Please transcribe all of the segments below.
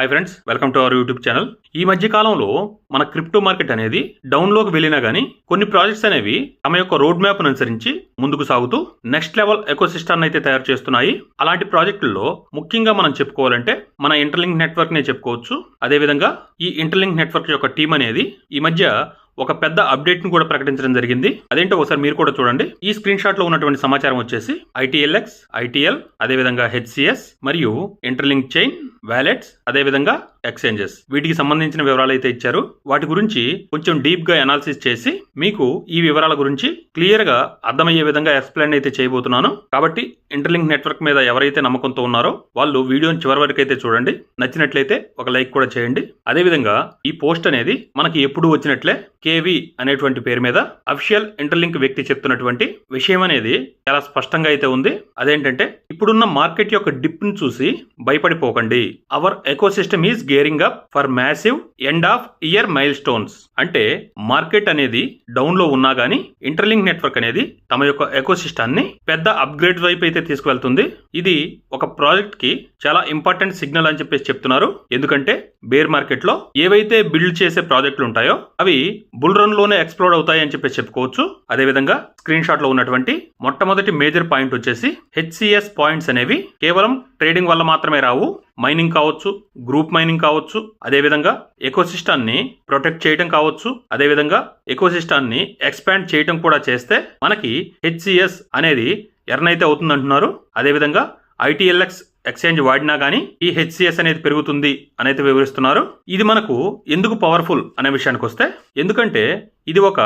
Hi friends welcome to our YouTube channel ఈ మధ్య కాలంలో మన క్రిప్టో మార్కెట్ అనేది డౌన్లోకి వెళ్ళినా గానీ కొన్ని ప్రాజెక్ట్స్ అనేవి తమ యొక్క రోడ్ మ్యాప్ అనుసరించి ముందుకు సాగుతూ నెక్స్ట్ లెవెల్ ఎకోసిస్టాన్ని అయితే తయారు చేస్తున్నాయి. అలాంటి ప్రాజెక్టుల్లో ముఖ్యంగా మనం చెప్పుకోవాలంటే మన ఇంటర్లింక్ నెట్వర్క్ నే చెప్పుకోవచ్చు. అదేవిధంగా ఈ ఇంటర్లింక్ నెట్వర్క్ యొక్క టీం అనేది ఈ మధ్య ఒక పెద్ద అప్డేట్ను కూడా ప్రకటించడం జరిగింది. అదేంటో ఒకసారి మీరు కూడా చూడండి. ఈ స్క్రీన్ షాట్లో ఉన్నటువంటి సమాచారం వచ్చేసి ఐటీఎల్ఎక్స్ ఐటీఎల్ అదేవిధంగా హెచ్సిఎస్ మరియు ఇంటర్లింక్ చైన్ వ్యాలెట్స్ అదేవిధంగా ఎక్స్చేంజెస్. వీటికి సంబంధించిన వివరాలు అయితే ఇచ్చారు. వాటి గురించి కొంచెం డీప్గా అనాలిసిస్ చేసి మీకు ఈ వివరాల గురించి క్లియర్గా అర్థమయ్యే విధంగా ఎక్స్ప్లెయిన్ అయితే చేయబోతున్నాను. కాబట్టి ఇంటర్లింక్ నెట్వర్క్ మీద ఎవరైతే నమ్మకంతో ఉన్నారో వాళ్ళు వీడియోని చివరి వరకు అయితే చూడండి. నచ్చినట్లయితే ఒక లైక్ కూడా చేయండి. అదేవిధంగా ఈ పోస్ట్ అనేది మనకి ఎప్పుడు వచ్చినట్లే కేవి అనేటువంటి పేరు మీద అఫిషియల్ ఇంటర్లింక్ వ్యక్తి చెప్తున్నటువంటి విషయం అనేది చాలా స్పష్టంగా అయితే ఉంది. అదేంటంటే ఇప్పుడున్న మార్కెట్ యొక్క డిప్ను చూసి భయపడిపోకండి. Our ecosystem is gearing up for massive end of year milestones అంటే మార్కెట్ అనేది డౌన్లో ఉన్నా గానీ ఇంటర్లింక్ నెట్వర్క్ అనేది తమ యొక్క ఎకోసిస్టాన్ని పెద్ద అప్గ్రేడ్ వైపు అయితే తీసుకువెళ్తుంది. ఇది ఒక ప్రాజెక్ట్కి చాలా ఇంపార్టెంట్ సిగ్నల్ అని చెప్పేసి చెప్తున్నారు. ఎందుకంటే బేర్ మార్కెట్లో ఏవైతే బిల్డ్ చేసే ప్రాజెక్టులు ఉంటాయో అవి బుల్ రన్లోనే ఎక్స్ప్లోర్ అవుతాయి అని చెప్పేసి చెప్పుకోవచ్చు. అదేవిధంగా స్క్రీన్ షాట్లో ఉన్నటువంటి మొట్టమొదటి మేజర్ పాయింట్ వచ్చేసి హెచ్సిఎస్ పాయింట్స్ అనేవి కేవలం ట్రేడింగ్ వల్ల మాత్రమే రావు. మైనింగ్ కావచ్చు గ్రూప్ మైనింగ్ కావచ్చు అదేవిధంగా ఎకోసిస్టాన్ని ప్రొటెక్ట్ చేయడం కావచ్చు అదేవిధంగా ఎకోసిస్టాన్ని ఎక్స్పాండ్ చేయడం కూడా చేస్తే మనకి హెచ్సిఎస్ అనేది ఎర్నైతే అయితే అవుతుంది అంటున్నారు అదేవిధంగా ఐటీఎల్ఎక్స్ ఎక్స్చేంజ్ వాడినా కానీ ఈ హెచ్సిఎస్ అనేది పెరుగుతుంది అనేది వివరిస్తున్నారు. ఇది మనకు ఎందుకు పవర్ఫుల్ అనే విషయానికి వస్తే ఎందుకంటే ఇది ఒక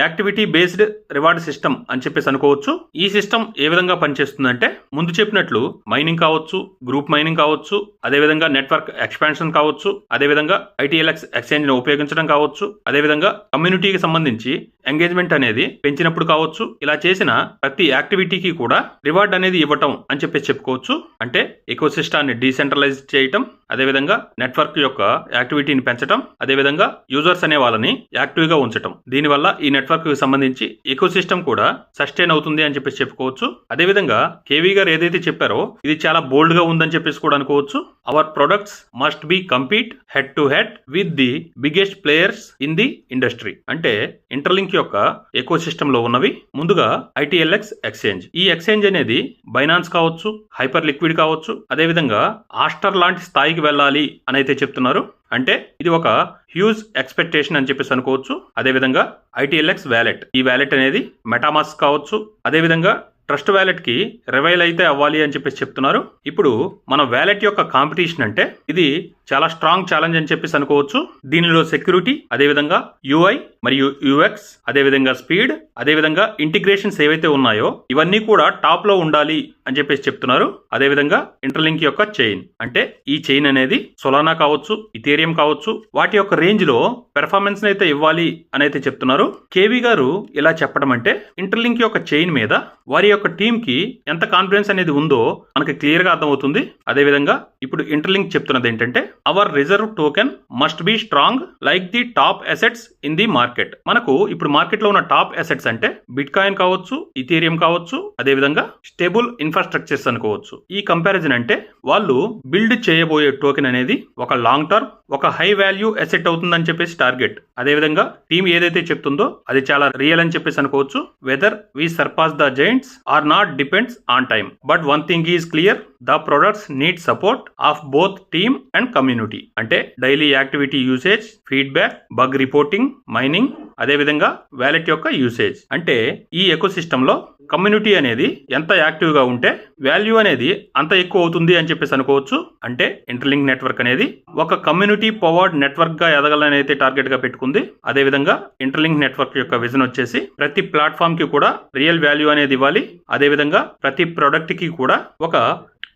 యాక్టివిటీ బేస్డ్ రివార్డ్ సిస్టమ్ అని చెప్పేసి అనుకోవచ్చు. ఈ సిస్టమ్ ఏ విధంగా పనిచేస్తుందంటే ముందు చెప్పినట్లు మైనింగ్ కావచ్చు గ్రూప్ మైనింగ్ కావచ్చు అదేవిధంగా నెట్వర్క్ ఎక్స్పాన్షన్ కావచ్చు అదేవిధంగా ఐటీఎల్ఎక్స్ ఎక్స్చేంజ్ను ఉపయోగించడం కావచ్చు అదేవిధంగా కమ్యూనిటీకి సంబంధించి ఎంగేజ్మెంట్ అనేది పెంచినప్పుడు కావచ్చు ఇలా చేసిన ప్రతి యాక్టివిటీకి కూడా రివార్డ్ అనేది ఇవ్వటం అని చెప్పేసి చెప్పుకోవచ్చు. అంటే ఎకోసిస్టాన్ని డీసెంట్రలైజ్ చేయటం అదేవిధంగా నెట్వర్క్ యొక్క యాక్టివిటీని పెంచడం అదేవిధంగా యూజర్స్ అనే వాళ్ళని యాక్టివ్గా ఉంచటం. దీనివల్ల ఈ నెట్వర్క్కి సంబంధించి ఎకోసిస్టమ్ కూడా సస్టైన్ అవుతుంది అని చెప్పేసి చెప్పుకోవచ్చు. అదేవిధంగా కేవీ గారు ఏదైతే చెప్పారో ఇది చాలా బోల్డ్గా ఉందని చెప్పేసి కూడా అనుకోవచ్చు. Our products must be compete head to head with the biggest players in the industry అంటే ఇంటర్లింక్ యొక్క ఎకో సిస్టమ్లో ఉన్నవి ముందుగా ఐటీఎల్ఎక్స్ ఎక్స్చేంజ్ ఈ ఎక్స్చేంజ్ అనేది బైనాన్స్ కావచ్చు హైపర్ లిక్విడ్ కావచ్చు అదేవిధంగా ఆస్టర్ లాంటి స్థాయికి వెళ్ళాలి అని అయితే చెప్తున్నారు. అంటే ఇది ఒక హ్యూజ్ ఎక్స్పెక్టేషన్ అని చెప్పేసి అనుకోవచ్చు. అదేవిధంగా ఐటీఎల్ఎక్స్ వ్యాలెట్ ఈ వ్యాలెట్ అనేది మెటామాస్ కావచ్చు అదేవిధంగా ట్రస్ట్ వ్యాలెట్కి రివైల్ అయితే అవ్వాలి అని చెప్పేసి చెప్తున్నారు. ఇప్పుడు మన వ్యాలెట్ యొక్క కాంపిటీషన్ అంటే ఇది చాలా స్ట్రాంగ్ ఛాలెంజ్ అని చెప్పేసి అనుకోవచ్చు. దీనిలో సెక్యూరిటీ అదేవిధంగా యూఐ మరియు యూఎక్స్ అదేవిధంగా స్పీడ్ అదేవిధంగా ఇంటిగ్రేషన్స్ ఏవైతే ఉన్నాయో ఇవన్నీ కూడా టాప్లో ఉండాలి అని చెప్పేసి చెప్తున్నారు. అదేవిధంగా ఇంటర్లింక్ యొక్క చైన్ అంటే ఈ చైన్ అనేది సొలానా కావచ్చు ఇథేరియం కావచ్చు వాటి యొక్క రేంజ్లో పెర్ఫార్మెన్స్ అయితే ఇవ్వాలి అని అయితే చెప్తున్నారు. కేవీ గారు ఇలా చెప్పడం అంటే ఇంటర్లింక్ యొక్క చైన్ మీద వారి యొక్క టీమ్కి ఎంత కాన్ఫిడెన్స్ అనేది ఉందో మనకి క్లియర్గా అర్థమవుతుంది. అదేవిధంగా ఇప్పుడు ఇంటర్లింక్ చెప్తున్నది ఏంటంటే our reserve token must be strong like the top assets in the market మనకు ఇప్పుడు మార్కెట్లో ఉన్న టాప్ అసెట్స్ అంటే బిట్ కాయిన్ కావచ్చు ఇథీరియం కావచ్చు అదేవిధంగా స్టేబుల్ ఇన్ఫ్రాస్ట్రక్చర్స్ అనుకోవచ్చు. ఈ కంపారిజన్ అంటే వాళ్ళు బిల్డ్ చేయబోయే టోకెన్ అనేది ఒక లాంగ్ టర్మ్ ఒక హై వాల్యూ అసెట్ అవుతుందని చెప్పేసి టార్గెట్ అదేవిధంగా టీం ఏదైతే చెప్తుందో అది చాలా రియల్ అని చెప్పేసి అనుకోవచ్చు. Whether we surpass the giants or not depends on time but one thing is clear the products need support of both team and community అంటే daily activity usage feedback bug reporting mining అదేవిధంగా wallet యొక్క usage అంటే ఈ ఎకోసిస్టంలో లో community అనేది ఎంత యాక్టివ్గా ఉంటే వాల్యూ అనేది అంత ఎక్కువ అవుతుంది అని చెప్పేసి అనుకోవచ్చు. అంటే ఇంటర్లింక్ నెట్వర్క్ అనేది ఒక కమ్యూనిటీ పవర్డ్ నెట్వర్క్గా ఎదగాలని అయితే టార్గెట్గా పెట్టుకుంది. అదేవిధంగా ఇంటర్లింక్ నెట్వర్క్ యొక్క విజన్ వచ్చేసి ప్రతి ప్లాట్ఫామ్కి కూడా రియల్ వాల్యూ అనేది ఇవ్వాలి. అదేవిధంగా ప్రతి ప్రొడక్ట్కి కూడా ఒక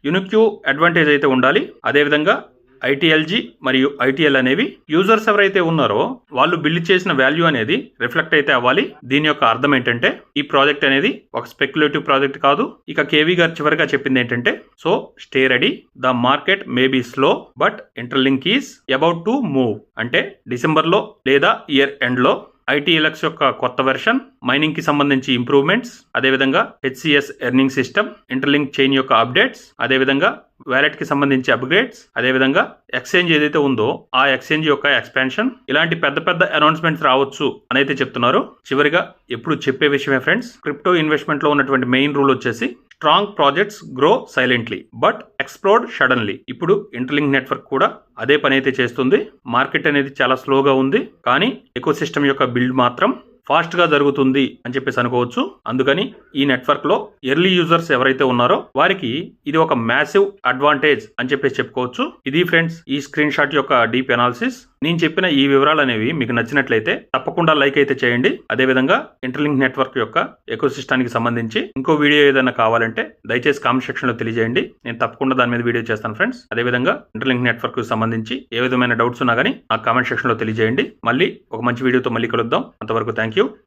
యునిక్యూ అడ్వాంటేజ్ అయితే ఉండాలి. అదేవిధంగా ఐటీఎల్జీ మరియు ఐటీఎల్ అనేవి యూజర్స్ ఎవరైతే ఉన్నారో వాళ్ళు బిల్డ్ చేసిన వాల్యూ అనేది రిఫ్లెక్ట్ అయితే అవ్వాలి. దీని యొక్క అర్థం ఏంటంటే ఈ ప్రాజెక్ట్ అనేది ఒక స్పెక్యులేటివ్ ప్రాజెక్ట్ కాదు. ఇక కేవీ గారు చివరిగా చెప్పింది ఏంటంటే so stay ready the market may be slow but interlink is about to move అంటే డిసెంబర్లో లేదా ఇయర్ ఎండ్లో ఐటీఎల్ఎక్స్ యొక్క కొత్త వెర్షన్ మైనింగ్కి సంబంధించి ఇంప్రూవ్మెంట్స్ అదేవిధంగా HCS earning system interlink chain యొక్క అప్డేట్స్ అదేవిధంగా వ్యాలెట్కి సంబంధించి అప్గ్రేడ్స్ అదేవిధంగా ఎక్స్చేంజ్ ఏదైతే ఉందో ఆ ఎక్స్చేంజ్ యొక్క ఎక్స్పాన్షన్ ఇలాంటి పెద్ద పెద్ద అనౌన్స్మెంట్స్ రావచ్చు అని అయితే చెప్తున్నారు. చివరిగా ఎప్పుడు చెప్పే విషయమే ఫ్రెండ్స్ క్రిప్టో ఇన్వెస్ట్మెంట్లో ఉన్నటువంటి మెయిన్ రూల్ వచ్చేసి strong projects grow silently but explode suddenly ఇప్పుడు ఇంటర్లింక్ నెట్వర్క్ కూడా అదే పని అయితే చేస్తుంది. మార్కెట్ అనేది చాలా స్లోగా ఉంది కానీ ఎకో సిస్టమ్ యొక్క బిల్డ్ మాత్రం ఫాస్ట్గా జరుగుతుంది అని చెప్పేసి అనుకోవచ్చు. అందుకని ఈ నెట్వర్క్లో ఎర్లీ యూజర్స్ ఎవరైతే ఉన్నారో వారికి ఇది ఒక మ్యాసివ్ అడ్వాంటేజ్ అని చెప్పేసి చెప్పుకోవచ్చు. ఇది ఫ్రెండ్స్ ఈ స్క్రీన్ షాట్ యొక్క డీప్ అనాలిసిస్ నేను చెప్పిన ఈ వివరాలు అనేవి మీకు నచ్చినట్లయితే తప్పకుండా లైక్ అయితే చేయండి. అదేవిధంగా ఇంటర్లింక్ నెట్వర్క్ యొక్క ఎకోసిస్టానికి సంబంధించి ఇంకో వీడియో ఏదైనా కావాలంటే దయచేసి కామెంట్ సెక్షన్లో తెలియజేయండి. నేను తప్పకుండా దాని మీద వీడియో చేస్తాను ఫ్రెండ్స్. అదేవిధంగా ఇంటర్లింక్ నెట్వర్క్ సంబంధించి ఏ విధమైన డౌట్స్ ఉన్నా కానీ ఆ కామెంట్ సెక్షన్లో తెలియజేయండి. మళ్ళీ ఒక మంచి వీడియోతో మళ్ళీ కలుద్దాం. అంతవరకు థ్యాంక్ యూ.